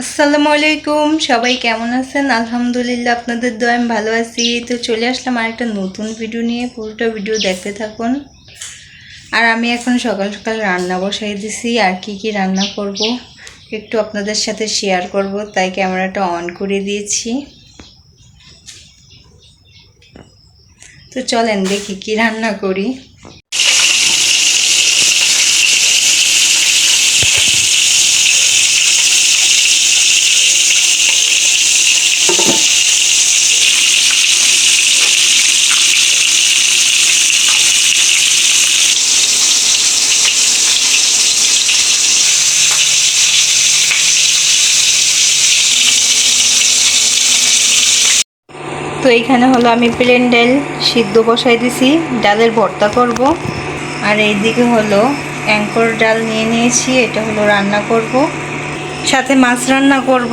আসসালামু আলাইকুম, সবাই কেমন আছেন? আলহামদুলিল্লাহ আপনাদের দোয়া আমি ভালো আছি। তো চলে আসলাম আর একটা নতুন ভিডিও নিয়ে, পুরোটা ভিডিও দেখতে থাকুন। আর আমি এখন সকাল সকাল রান্না বসাই দিছি, আর কি কি রান্না করব একটু আপনাদের সাথে শেয়ার করব, তাই ক্যামেরাটা অন করে দিয়েছি। তো চলেন দেখি কি রান্না করি। তো এইখানে হলো আমি প্লেন ডাল সিদ্ধ বসাই দিছি। ডালের ভর্তা করব। আর এই দিকে হলো অ্যাঙ্কর ডাল নিয়ে নিয়েছি, এটা হলো রান্না করব। সাথে মাছ রান্না করব।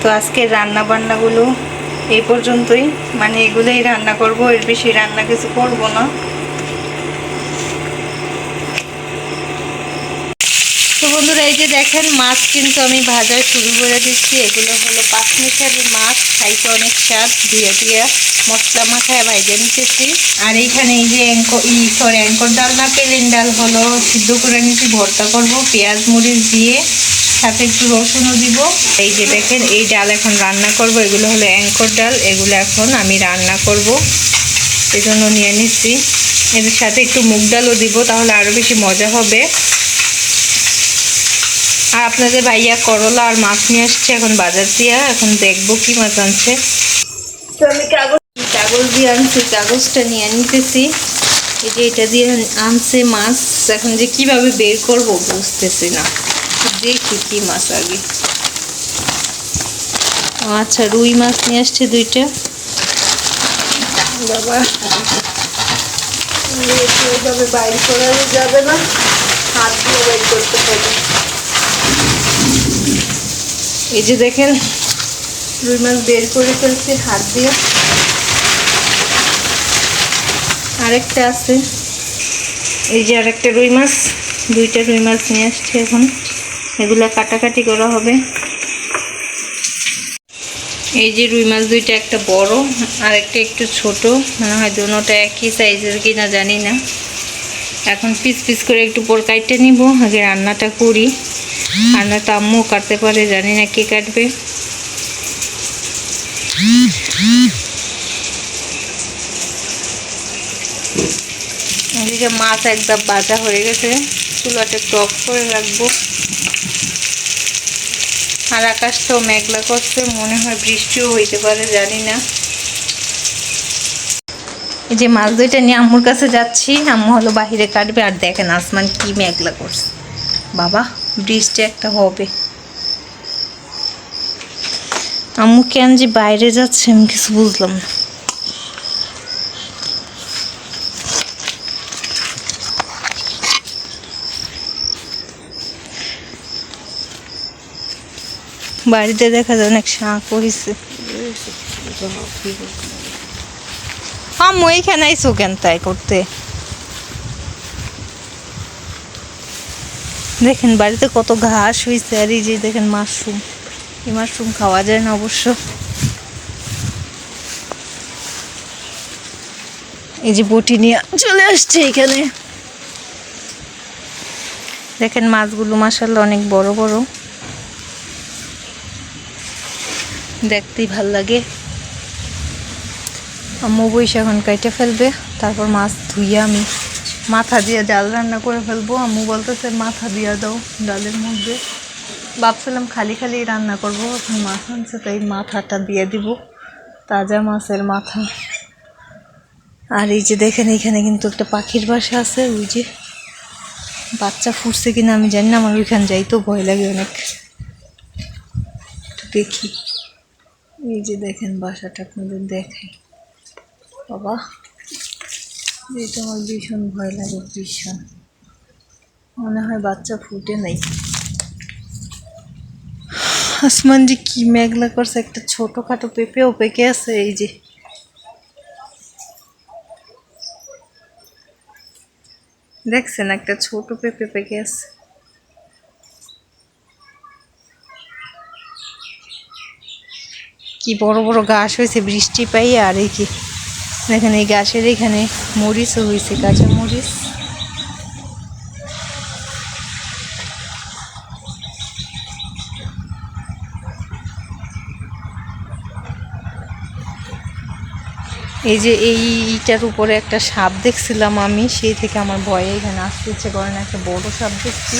তো আজকে রান্না বান্নাগুলো এই পর্যন্তই। মানে এগুলোই রান্না করব, এর বেশি রান্না কিছু করব না তো বন্ধুরা এই যে দেখেন, মাছ কিন্তু আমি ভাজা শুরু করে দিচ্ছি। এগুলো হলো পাঁচ মিশালি মাছ খাইতে অনেক স্বাদ দিয়ে ধুয়ে মশলা মাখায় ভাইজে নিতেছি। আর এইখানে এই যে অ্যাঙ্কর ই সরি অ্যাঙ্কর ডাল না পেলেন ডাল হলো সিদ্ধ করে নিচ্ছি ভর্তা করব, পেঁয়াজ, মরিচ দিয়ে, সাথে একটু রসুনও দিব। এই যে দেখেন, এই ডাল এখন রান্না করব, এগুলো হলো অ্যাঙ্কর ডাল, এগুলো এখন আমি রান্না করব। এই জন্য নিয়ে নিচ্ছি। এদের সাথে একটু মুগ ডালও দিব, তাহলে আরও বেশি মজা হবে। আর আপনাদের ভাইয়া করলা আর মাছ নিয়ে আসছে, এখন বাজার দিয়ে, এখন দেখব কি মাছ আনছে। তো আমি কাগজ কাগজ দিয়ে আনছি, কাগজটা নিয়ে নিতেছি এই যে এটা দিয়ে আনছে মাছ, এখন যে কীভাবে বের করব বুঝতেছি না। দেখি কি মাছ আগে। আচ্ছা রুই মাছ নিয়ে আসছে দুইটা। বাবা। এইভাবে বাইর করা যাবে না, হাত দিয়ে বাইর করতে হবে। এই যে দেখেন, রুই মাছ বের করে ফেলছি, হাত দিয়ে। আরেকটা আছে। এই যে আরেকটা রুই মাছ, দুইটা রুই মাছ নিয়ে আসছে এখন। এগুলো কাটাকাটি করা হবে। এই যে রুই মাছ দুইটা একটা বড় আর একটা একটু ছোট। মনে হয় দুটোটা একই সাইজের কিনা জানি না। এখন পিস পিস করে একটু পর কাটতে নিব, আগে রান্নাটা করি। রান্না তো আম্মু কাটতে পারে, জানি না কে কাটবে। মাছ একদম বাজা হয়ে গেছে চুলাটা অফ করে রাখব। আর আকাশটাও মেঘলা করছে, মনে হয় বৃষ্টিও হইতে পারে, জানি না। এই যে মাছ দুইটা নিয়ে আম্মুর কাছে যাচ্ছি, আম্মু হলো বাহিরে কাটবে আর দেখেন আসমান কি মেঘলা করছে। বাবা, বৃষ্টি একটা হবে। আম্মু কেন যে বাইরে যাচ্ছে আমি কিছু বুঝলাম না। বাড়িতে দেখা যায় অনেক শাঁখ হয়েছে আম্মু এইখানে আইসো কেন তাই করতে? দেখেন বাড়িতে কত ঘাস হয়েছে আর এই যে দেখেন মাশরুম। এই মাশরুম খাওয়া যায় না অবশ্য। এই যে বটি নিয়ে চলে আসছে এখানে। দেখেন মাছগুলো মাসাল্লাহ অনেক বড় বড়। দেখতেই ভালো লাগে। আম্মু বইসে এখন কাইটে ফেলবে, তারপর মাছ ধুইয়ে আমি মাথা দিয়ে ডাল রান্না করে ফেলব। আম্মু বলতেছে, মাথা দিয়ে দাও ডালের মধ্যে। ভাবছিলাম খালি খালি রান্না করব, এখন মাছ আনছে, তাই মাথাটা দিয়ে দিব, তাজা মাছের মাথা। আর এই যে দেখেন, এখানে কিন্তু একটা পাখির বাসা আছে, ওই যে বাচ্চা ফুটছে কিনা আমি জানি না, আমার ওইখানে যাই তো ভয় লাগে অনেক। দেখি। এই যে দেখেন, বাসাটা আপনাদের দেখাই। বাবা এটা আমার ভীষণ ভয় লাগে, ভীষণ। মনে হয় বাচ্চা ফুটে নাই। আসমান যে কি মেঘলা করছে, একটা ছোটখাটো পেঁপেও পেকে আছে, এই যে। দেখছেন, একটা ছোট পেঁপে পেকে আছে। কি বড় বড় গাছ হয়েছে, বৃষ্টি পাই আর এই কি। এই গাছের এখানে মরিচও হয়েছে কাঁচা মরিচ। এই যে এই ইটার উপরে একটা সাপ দেখছিলাম আমি, সেই থেকে আমার ভয়ে এখানে আসতে ইচ্ছে করে না, একটা বড় সাপ দেখছি।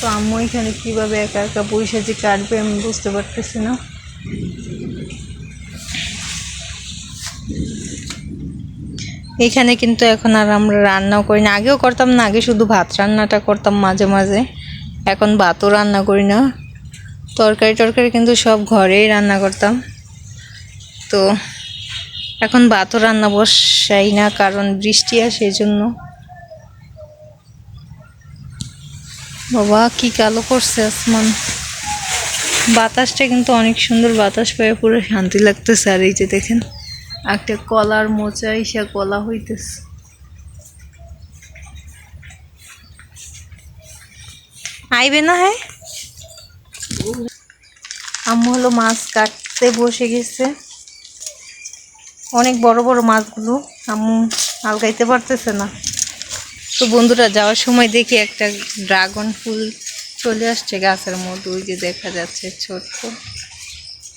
তো আম্মু এখানে কীভাবে একা একা পয়সা যে কাটবে আমি বুঝতে পারতেছি না। এখানে কিন্তু এখন আর আমরা রান্নাও করি না। আগেও করতাম না, আগে শুধু ভাত রান্নাটা করতাম মাঝে মাঝে। এখন ভাতও রান্না করি না। তরকারি, টরকারি কিন্তু সব ঘরেই রান্না করতাম। তো এখন ভাতও রান্না বসাই না, কারণ বৃষ্টি আসে এই জন্য। বাবা, কি কালো করছে আসমান। বাতাসটা কিন্তু অনেক সুন্দর বাতাস পেয়ে পুরো শান্তি লাগতেছে আর এই যে দেখেন। একটা কলার মোচা ইসা কলা হইতেছে। আইবে না হ্যাঁ আম্মু হলো মাছ কাটতে বসে গেছে। অনেক বড় বড় মাছগুলো আম্মু আলগাইতে পারতেছে না। তো বন্ধুরা, যাওয়ার সময় দেখি একটা ড্রাগন ফুল চলে আসছে গাছের মধ্যে, ওই যে দেখা যাচ্ছে ছোট্ট।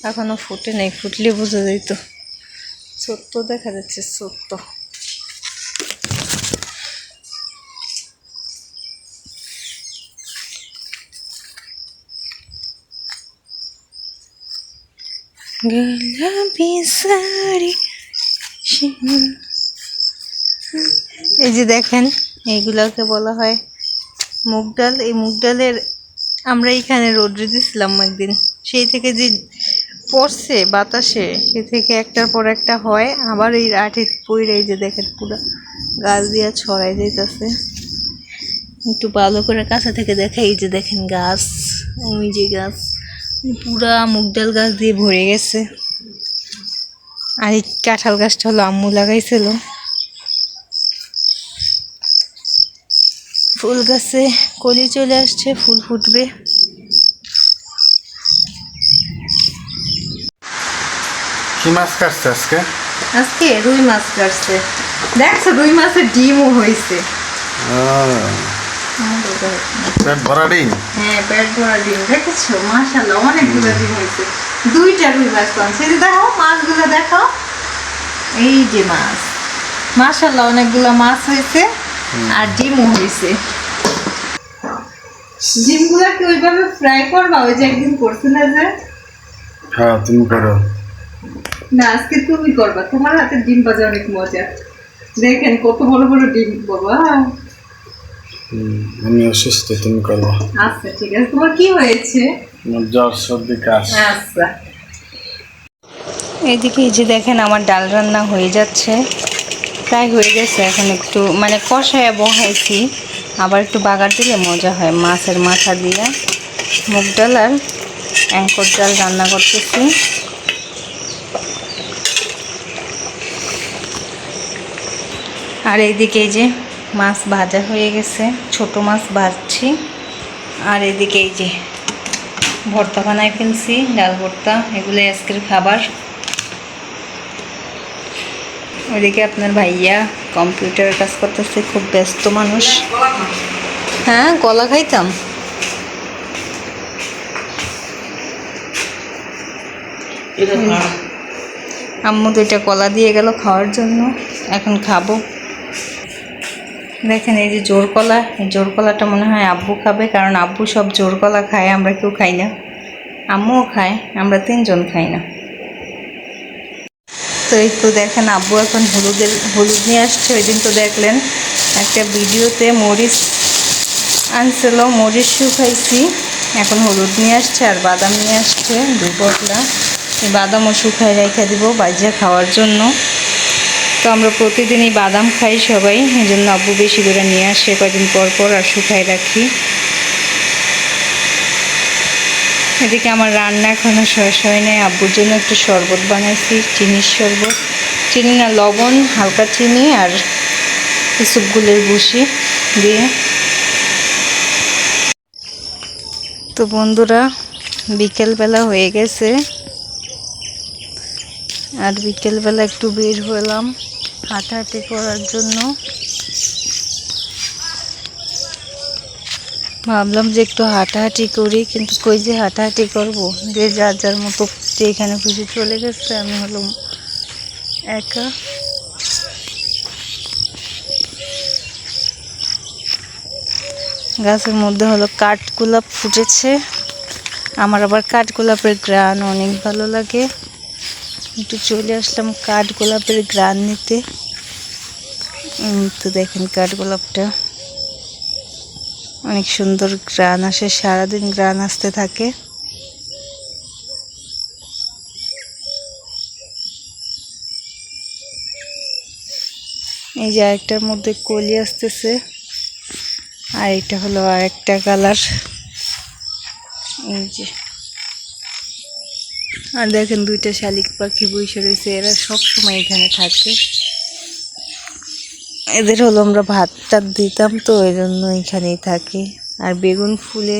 এখনও ফুটে নেই, ফুটলে বোঝা যেত ছোট্ট দেখা যাচ্ছে, ছোট্ট। এই যে দেখেন, এইগুলোকে বলা হয় মুগ ডাল। এই মুগ ডালের আমরা এখানে রোদ্রে দিছিলাম একদিন। সেই থেকে যে পড়ছে বাতাসে, সে থেকে একটার পর একটা হয়, আবার এই আঠি পইরে এই যে দেখেন পুরো গাছ দিয়া ছড়াই যাইতেছে। একটু ভালো করে কাছে থেকে দেখা, এই যে দেখেন গাছ, ওই যে গাছ, পুরা মুগ ডাল গাছ দিয়ে ভরে গেছে। আর এই কাঁঠাল গাছটা হলো আম্মু লাগাইছিল। ফুল গাছে কলি চলে আসছে, ফুল ফুটবে। কি মাছ কাটছে আজকে? আজকে রুই মাছ কাটছে। দেখছ রুই মাছের ডিমও হয়েছে। পেট ভরা ডিম? হ্যাঁ পেট ভরা ডিম। দেখেছ? মাশাল্লাহ অনেকগুলো ডিম হয়েছে। দুইটা রুই মাছ পাচ্ছে। এই দেখো মাছগুলো দেখো। এই যে মাছ। মাশাল্লাহ অনেকগুলো মাছ হয়েছে আর ডিমও হয়েছে। ডিমগুলো কি ওইভাবে ফ্রাই করবা? ওই যে একদিন করছিলে যে। হ্যাঁ তুমি করো। না আজকে তুমি করবা। তোমার হাতে ডিম ভাজা অনেক মজা। দেখেন কত বড় বড় ডিম বাবা আমি অসুস্থ তুমি করো। আচ্ছা ঠিক আছে। তোমার কি হয়েছে? জ্বর সর্দি কাশ। আচ্ছা। এইদিকে এই যে দেখেন আমার ডাল রান্না হয়ে যাচ্ছে। প্রায় হয়ে গেছে এখন একটু মানে কষায় বহাইছি। আবার একটু বাগার দিলে মজা হয় মাছের মাথা দিয়ে। মুগ ডাল আর অ্যাঙ্কর ডাল রান্না করতেছি। আর এইদিকে এই যে মাছ ভাজা হয়ে গেছে ছোট মাছ ভাজছি। আর এদিকে এই যে ভর্তা বানাই ফেলছি ডাল ভর্তা এগুলো আজকের খাবার। ওইদিকে আপনার ভাইয়া কম্পিউটারের কাজ করতেছে খুব ব্যস্ত মানুষ। হ্যাঁ কলা খাইতাম। আম্মু দুইটা কলা দিয়ে গেল খাওয়ার জন্য এখন খাব। দেখেন, এই যে জোর কলা এই জোর কলাটা মনে হয় আব্বু খাবে, কারণ আব্বু সব জোর কলা খায়, আমরা কেউ খাই না। আম্মুও খায়, আমরা তিনজন খাই না। তো এই তো দেখেন, আব্বু এখন হলুদের, হলুদ নিয়ে আসছে, ওই দিন তো দেখলেন, একটা ভিডিওতে মরিচ আনছিল, মরিচ শুকাইছি, এখন হলুদ নিয়ে আসছে, আর বাদাম নিয়ে আসছে দুই পটলা এই বাদামও শুকাই রেখে দিব বাজিয়া খাওয়ার জন্য। তো আমরা প্রতিদিনই বাদাম খাই সবাই এই জন্য আব্বু বেশি করে নিয়ে আসে, কয়দিন পর পর আর শুকাই রাখি। এদিকে আমার রান্না এখনও শেষ হয় নাই, আব্বুর জন্য একটু শরবত বানাইছি, চিনির শরবত। চিনি না, লবণ, হালকা চিনি আর ইসুপগুলের বুসি দিয়ে। তো বন্ধুরা, বিকেলবেলা হয়ে গেছে। আর বিকেলবেলা একটু বের হলাম। হাঁটাহাঁটি করার জন্য। ভাবলাম যে একটু হাঁটাহাঁটি করি, কিন্তু কই যে হাঁটাহাঁটি করব? যে যার যার মতো যে এখানে খুশি চলে গেছে, আমি হলাম একা। গাছের মধ্যে হলো কাঠগোলাপ ফুটেছে। আমার আবার কাঠগোলাপের গ্রান অনেক ভালো লাগে। একটু চলে আসলাম কাঠগোলাপের গ্রান নিতে। তো দেখেন কাঠগোলাপটা। অনেক সুন্দর গ্রান আসে, সারাদিন গ্রান আসতে থাকে। এই যে আরেকটার মধ্যে কলি আসতেছে। আর এটা হলো আরেকটা কালার। এই যে। আর দেখেন দুইটা শালিক পাখি বসে রয়েছে, এরা সব সময় এখানে থাকে। এদের হলো আমরা ভাত টাত দিতাম তো, এই জন্য এখানেই থাকে। আর বেগুন ফুলে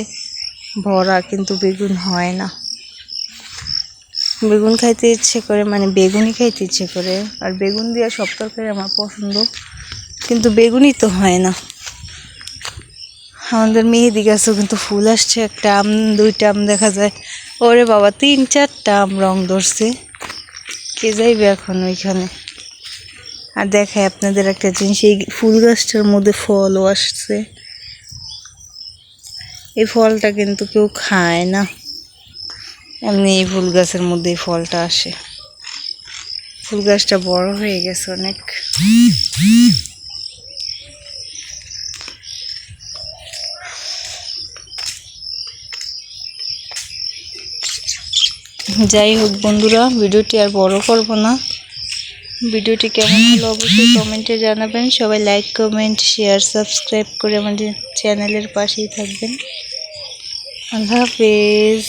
ভরা, কিন্তু বেগুন হয় না। বেগুন খাইতে ইচ্ছে করে মানে বেগুনই খাইতে ইচ্ছে করে। আর বেগুন দিয়ে সব তরকারি আমার পছন্দ, কিন্তু বেগুনই তো হয় না। আমাদের মেহেদি গাছও কিন্তু ফুল আসছে, একটা আম, দুইটা আম দেখা যায়। ওরে বাবা, তিন চারটা আম রং ধরছে। কে যাইবে এখন ওইখানে? আর দেখায় আপনাদের একটা জিনিস, এই ফুল গাছটার মধ্যে ফলও আসছে। এই ফলটা কিন্তু কেউ খায় না। এমনি এই ফুল গাছের মধ্যে এই ফলটা আসে। ফুল গাছটা বড় হয়ে গেছে অনেক। যাই হোক বন্ধুরা, ভিডিওটি আর বড় করব না। ভিডিওটি কেমন হলো অবশ্যই কমেন্টে জানাবেন। সবাই লাইক কমেন্ট শেয়ার সাবস্ক্রাইব করে আমাদের চ্যানেলের পাশেই থাকবেন। আল্লাহ হাফেজ।